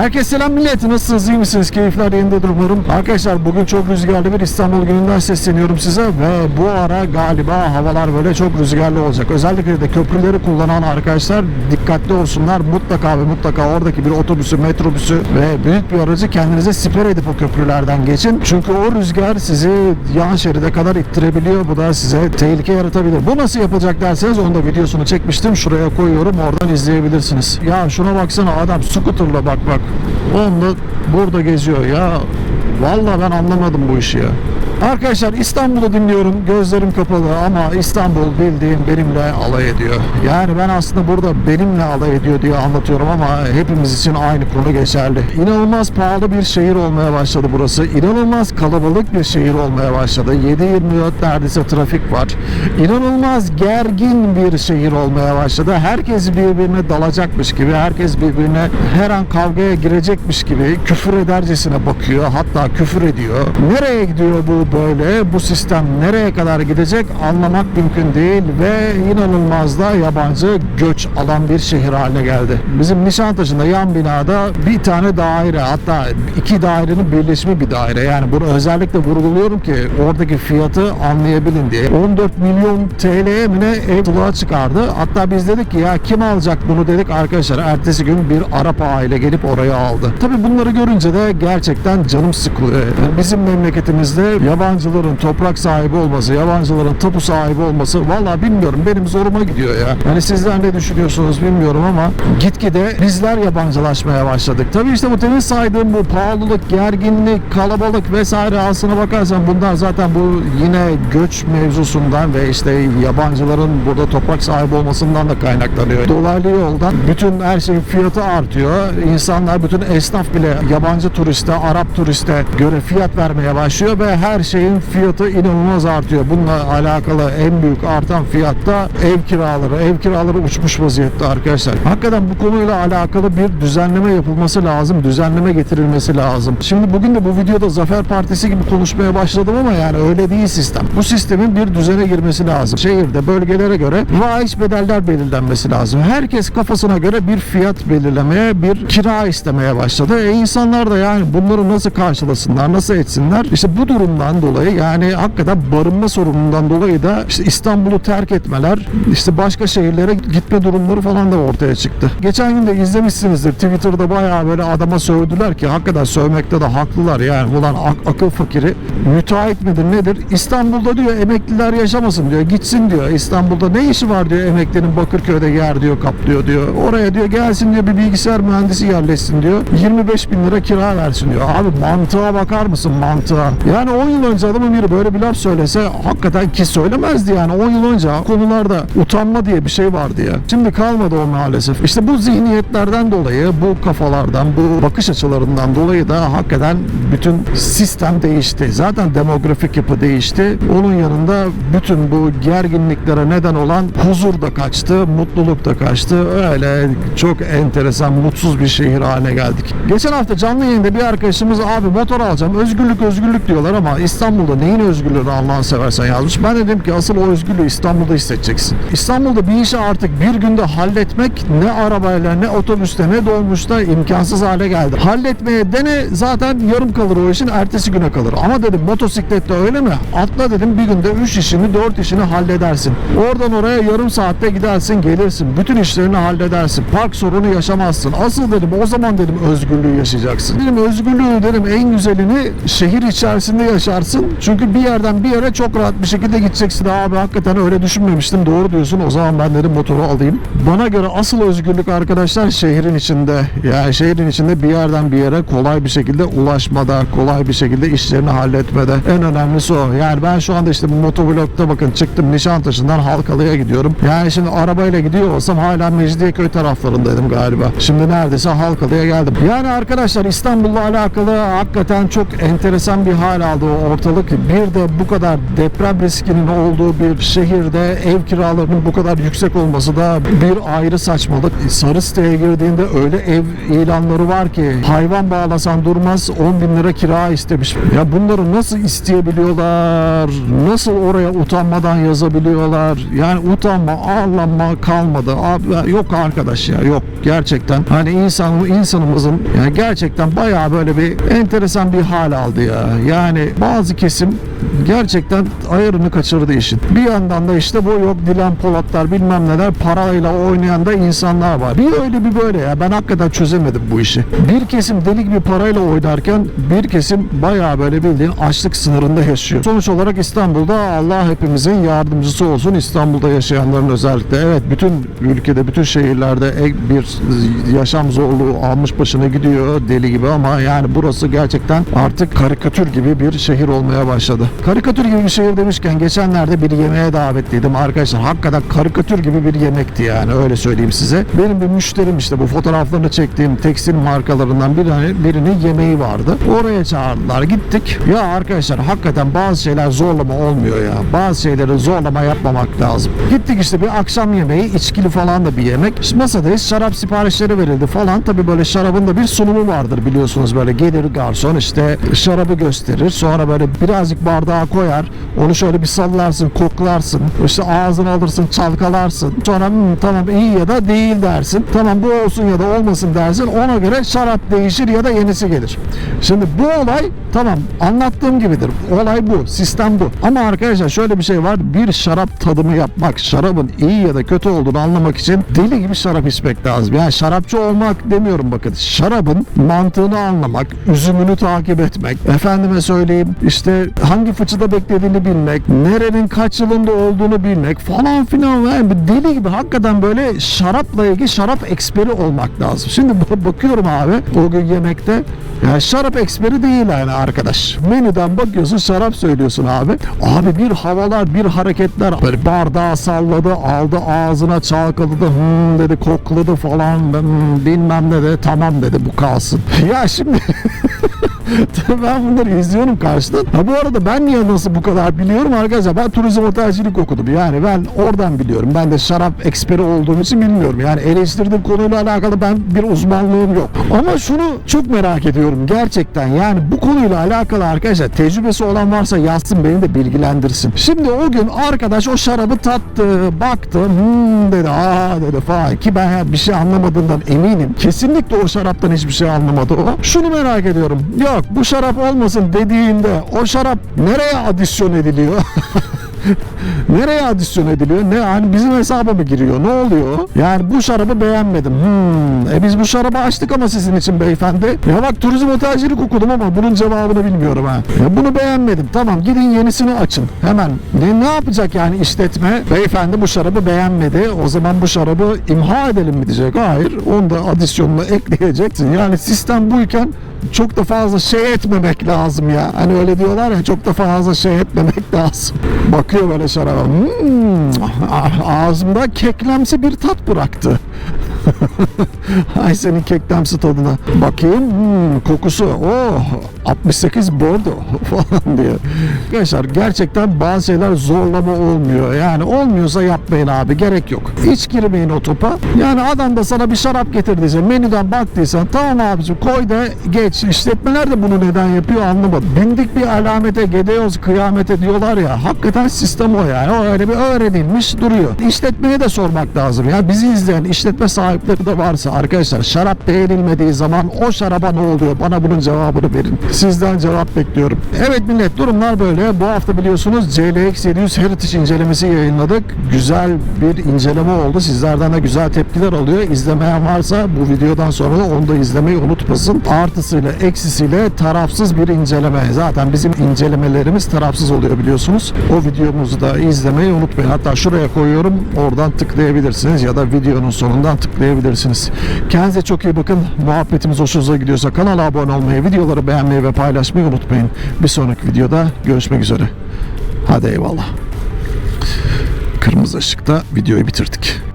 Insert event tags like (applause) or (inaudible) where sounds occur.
Herkese selam millet. Nasılsınız? iyi misiniz? Keyifler yerindedir umarım. Arkadaşlar bugün çok rüzgarlı bir İstanbul gününden sesleniyorum size ve bu ara galiba havalar böyle çok rüzgarlı olacak. Özellikle de köprüleri kullanan arkadaşlar dikkatli olsunlar. Mutlaka ve mutlaka oradaki bir otobüsü, metrobüsü ve büyük bir aracı kendinize siper edip o köprülerden geçin. Çünkü o rüzgar sizi yan şeride kadar ittirebiliyor. Bu da size tehlike yaratabilir. Bu nasıl yapılacak derseniz onu da videosunu çekmiştim. Şuraya koyuyorum. Oradan izleyebilirsiniz. Ya şuna baksana adam scooterla bak bak. Onunla burada geziyor ya. Vallahi ben anlamadım bu işi ya. Arkadaşlar İstanbul'u dinliyorum. Gözlerim kapalı ama İstanbul bildiğim benimle alay ediyor. Yani ben aslında burada benimle alay ediyor diye anlatıyorum ama hepimiz için aynı konu geçerli. İnanılmaz pahalı bir şehir olmaya başladı burası. İnanılmaz kalabalık bir şehir olmaya başladı. 7-24 neredeyse trafik var. İnanılmaz gergin bir şehir olmaya başladı. Herkes birbirine dalacakmış gibi, herkes birbirine her an kavgaya girecekmiş gibi küfür edercesine bakıyor. Hatta küfür ediyor. Nereye gidiyor bu böyle? Bu sistem nereye kadar gidecek anlamak mümkün değil ve inanılmaz da yabancı göç alan bir şehir haline geldi. Bizim Nişantaşı'nda yan binada bir tane daire hatta iki dairenin birleşimi bir daire. Yani bunu özellikle vurguluyorum ki oradaki fiyatı anlayabilin diye. 14 milyon TL'ye mi ne ev tuluğa çıkardı. Hatta biz dedik ki ya kim alacak bunu dedik arkadaşlar. Ertesi gün bir Arap aile gelip oraya aldı. Tabi bunları görünce de gerçekten canım sıkılıyor. Bizim memleketimizde yabancıların toprak sahibi olması, yabancıların tapu sahibi olması vallahi bilmiyorum benim zoruma gidiyor ya. Yani sizler ne düşünüyorsunuz bilmiyorum ama gitgide bizler yabancılaşmaya başladık. Tabii işte bu temin saydığım bu pahalılık, gerginlik, kalabalık vesaire aslına bakarsan bunlar zaten bu yine göç mevzusundan ve işte yabancıların burada toprak sahibi olmasından da kaynaklanıyor. Dolaylı yoldan bütün her şeyin fiyatı artıyor. İnsanlar bütün esnaf bile yabancı turiste, Arap turiste göre fiyat vermeye başlıyor ve her şeyin fiyatı inanılmaz artıyor. Bununla alakalı en büyük artan fiyatta ev kiraları. Ev kiraları uçmuş vaziyette arkadaşlar. Hakikaten bu konuyla alakalı bir düzenleme yapılması lazım. Düzenleme getirilmesi lazım. Şimdi bugün de bu videoda Zafer Partisi gibi konuşmaya başladım ama yani öyle değil sistem. Bu sistemin bir düzene girmesi lazım. Şehirde bölgelere göre raiç bedeller belirlenmesi lazım. Herkes kafasına göre bir fiyat belirlemeye, bir kira istemeye başladı. E insanlar da yani bunları nasıl karşılasınlar, nasıl etsinler? İşte bu durumdan dolayı yani hakikaten barınma sorunundan dolayı da işte İstanbul'u terk etmeler, işte başka şehirlere gitme durumları falan da ortaya çıktı. Geçen gün de izlemişsinizdir. Twitter'da bayağı böyle adama sövdüler ki hakikaten sövmekte de haklılar yani. Ulan ak- akıl fakiri müteahhit midir nedir? İstanbul'da diyor emekliler yaşamasın diyor. Gitsin diyor. İstanbul'da ne işi var diyor emeklinin Bakırköy'de yer diyor kaplıyor diyor. Oraya diyor gelsin diyor bir bilgisayar mühendisi yerleşsin diyor. 25 bin lira kira versin diyor. Abi mantığa bakar mısın mantığa? Yani 10 yıl önce adamın biri böyle bir laf söylese hakikaten ki söylemezdi yani. 10 yıl önce konularda utanma diye bir şey vardı ya. Şimdi kalmadı o maalesef. İşte bu zihniyetlerden dolayı, bu kafalardan, bu bakış açılarından dolayı da hakikaten bütün sistem değişti. Zaten demografik yapı değişti. Onun yanında bütün bu gerginliklere neden olan huzur da kaçtı, mutluluk da kaçtı. Öyle çok enteresan, mutsuz bir şehir haline geldik. Geçen hafta canlı yayında bir arkadaşımız abi motor alacağım, özgürlük özgürlük diyorlar ama İstanbul'da neyin özgürlüğünü Allah'ını seversen yazmış. Ben dedim ki asıl o özgürlüğü İstanbul'da hissedeceksin. İstanbul'da bir işi artık bir günde halletmek ne arabayla ne otobüste ne dolmuşta imkansız hale geldi. Halletmeye dene zaten yarım kalır o işin ertesi güne kalır. Ama dedim motosiklette öyle mi? Atla dedim bir günde 3 işini 4 işini halledersin. Oradan oraya yarım saatte gidersin gelirsin. Bütün işlerini halledersin. Park sorunu yaşamazsın. Asıl dedim o zaman dedim özgürlüğü yaşayacaksın. Dedim özgürlüğü dedim en güzelini şehir içerisinde yaşarsın. Çünkü bir yerden bir yere çok rahat bir şekilde gideceksin. Abi hakikaten öyle düşünmemiştim. Doğru diyorsun. O zaman ben dedim motoru alayım. Bana göre asıl özgürlük arkadaşlar şehrin içinde. Yani şehrin içinde bir yerden bir yere kolay bir şekilde ulaşmada, kolay bir şekilde işlerini halletmede. En önemlisi o. Yani ben şu anda işte bu motovlogda bakın çıktım Nişantaşı'ndan Halkalı'ya gidiyorum. Yani şimdi arabayla gidiyor olsam hala Mecidiyeköy taraflarındaydım galiba. Şimdi neredeyse Halkalı'ya geldim. Yani arkadaşlar İstanbul'la alakalı hakikaten çok enteresan bir hal aldı o ortalık. Bir de bu kadar deprem riskinin olduğu bir şehirde ev kiralarının bu kadar yüksek olması da bir ayrı saçmalık. Sarı siteye girdiğinde öyle ev ilanları var ki hayvan bağlasan durmaz 10 bin lira kira istemiş. Ya bunları nasıl isteyebiliyorlar? Nasıl oraya utanmadan yazabiliyorlar? Yani utanma, ağlanma kalmadı. Abi, yok arkadaş ya yok gerçekten. Hani insan insanımızın yani gerçekten bayağı böyle bir enteresan bir hal aldı ya. Yani bazı kesim gerçekten ayarını kaçırdı işin. Bir yandan da işte bu yok Dilan Polatlar bilmem neler parayla oynayan da insanlar var. Bir öyle bir böyle ya. Ben hakikaten çözemedim bu işi. Bir kesim deli gibi parayla oynarken bir kesim bayağı böyle bildiğin açlık sınırında yaşıyor. Sonuç olarak İstanbul'da Allah hepimizin yardımcısı olsun. İstanbul'da yaşayanların özellikle. Evet bütün ülkede bütün şehirlerde bir yaşam zorluğu almış başına gidiyor deli gibi ama yani burası gerçekten artık karikatür gibi bir şehir olmaya başladı. Karikatür gibi bir şehir demişken geçenlerde bir yemeğe davetliydim arkadaşlar. Hakikaten karikatür gibi bir yemekti yani öyle söyleyeyim size. Benim bir müşterim işte bu fotoğraflarını çektiğim tekstil markalarından bir birinin yemeği vardı. Oraya çağırdılar gittik. Ya arkadaşlar hakikaten bazı şeyler zorlama olmuyor ya. Bazı şeyleri zorlama yapmamak lazım. Gittik işte bir akşam yemeği içkili falan da bir yemek. İşte masadayız şarap siparişleri verildi falan. Tabii böyle şarabın da bir sunumu vardır biliyorsunuz böyle gelir garson işte şarabı gösterir. Sonra böyle birazcık bardağa koyar. Onu şöyle bir sallarsın, koklarsın. İşte ağzına alırsın, çalkalarsın. Sonra "Hmm, tamam iyi ya da değil dersin. Tamam bu olsun ya da olmasın dersin. Ona göre şarap değişir ya da yenisi gelir. Şimdi bu olay tamam anlattığım gibidir. Olay bu. Sistem bu. Ama arkadaşlar şöyle bir şey var. Bir şarap tadımı yapmak, şarabın iyi ya da kötü olduğunu anlamak için deli gibi şarap içmek lazım. Yani şarapçı olmak demiyorum bakın. Şarabın mantığını anlamak, üzümünü takip etmek, efendime söyleyeyim işte hangi fıçıda beklediğini bilmek, nerenin kaç yılında olduğunu bilmek falan filan yani bir deli gibi hakikaten böyle şarapla ilgili şarap eksperi olmak lazım. Şimdi bakıyorum abi o gün yemekte ya şarap eksperi değil yani arkadaş. Menüden bakıyorsun şarap söylüyorsun abi. Abi bir havalar bir hareketler böyle bardağı salladı aldı ağzına çalkaladı hmm dedi kokladı falan hmm, bilmem ne dedi tamam dedi bu kalsın. Ya şimdi (laughs) ben bunları izliyorum karşıdan. Ha bu arada ben niye nasıl bu kadar biliyorum arkadaşlar? Ben turizm otelcilik okudum. Yani ben oradan biliyorum. Ben de şarap eksperi olduğum için bilmiyorum. Yani eleştirdiğim konuyla alakalı ben bir uzmanlığım yok. Ama şunu çok merak ediyorum gerçekten. Yani bu konuyla alakalı arkadaşlar tecrübesi olan varsa yazsın beni de bilgilendirsin. Şimdi o gün arkadaş o şarabı tattı, baktı, hmm dedi, aa dedi falan ki ben bir şey anlamadığından eminim. Kesinlikle o şaraptan hiçbir şey anlamadı o. Şunu merak ediyorum. Yok bu şarap olmasın dediğinde o şarap nereye adisyon ediliyor? (laughs) (laughs) Nereye adisyon ediliyor? Ne hani bizim hesaba mı giriyor? Ne oluyor? Yani bu şarabı beğenmedim. Hmm. E biz bu şarabı açtık ama sizin için beyefendi. Ya bak turizm otelcilik okudum ama bunun cevabını bilmiyorum ha. Ya bunu beğenmedim. Tamam gidin yenisini açın. Hemen. Ne, ne yapacak yani işletme? Beyefendi bu şarabı beğenmedi. O zaman bu şarabı imha edelim mi diyecek? Hayır. Onu da adisyonla ekleyeceksin. Yani sistem buyken çok da fazla şey etmemek lazım ya. Hani öyle diyorlar ya çok da fazla şey etmemek (laughs) lazım. Bakıyor böyle şaraba. Hmm, ağzımda keklemsi bir tat bıraktı. (laughs) Ay senin keklemsi tadına. Bakayım hmm, kokusu. Oh 68 bordo (laughs) falan diye. Arkadaşlar gerçekten bazı şeyler zorlama olmuyor. Yani olmuyorsa yapmayın abi. Gerek yok. Hiç girmeyin o topa. Yani adam da sana bir şarap getirdiyse menüden baktıysan tamam abicim koy da geç. İşletmeler de bunu neden yapıyor anlamadım. Bindik bir alamete gidiyoruz kıyamete diyorlar ya. Hakikaten sistem o yani. O öyle bir öğrenilmiş duruyor. İşletmeye de sormak lazım. Ya bizi izleyen işletme sahipleri de varsa arkadaşlar şarap beğenilmediği zaman o şaraba ne oluyor? Bana bunun cevabını verin. Sizden cevap bekliyorum. Evet millet durumlar böyle. Bu hafta biliyorsunuz CLX 700 Heritage incelemesi yayınladık. Güzel bir inceleme oldu. Sizlerden de güzel tepkiler alıyor. İzlemeyen varsa bu videodan sonra da onu da izlemeyi unutmasın. Artısıyla eksisiyle tarafsız bir inceleme. Zaten bizim incelemelerimiz tarafsız oluyor biliyorsunuz. O videomuzu da izlemeyi unutmayın. Hatta şuraya koyuyorum. Oradan tıklayabilirsiniz ya da videonun sonundan tıklayabilirsiniz. Kendinize çok iyi bakın. Muhabbetimiz hoşunuza gidiyorsa kanala abone olmayı, videoları beğenmeyi ve paylaşmayı unutmayın. Bir sonraki videoda görüşmek üzere. Hadi eyvallah. Kırmızı ışıkta videoyu bitirdik.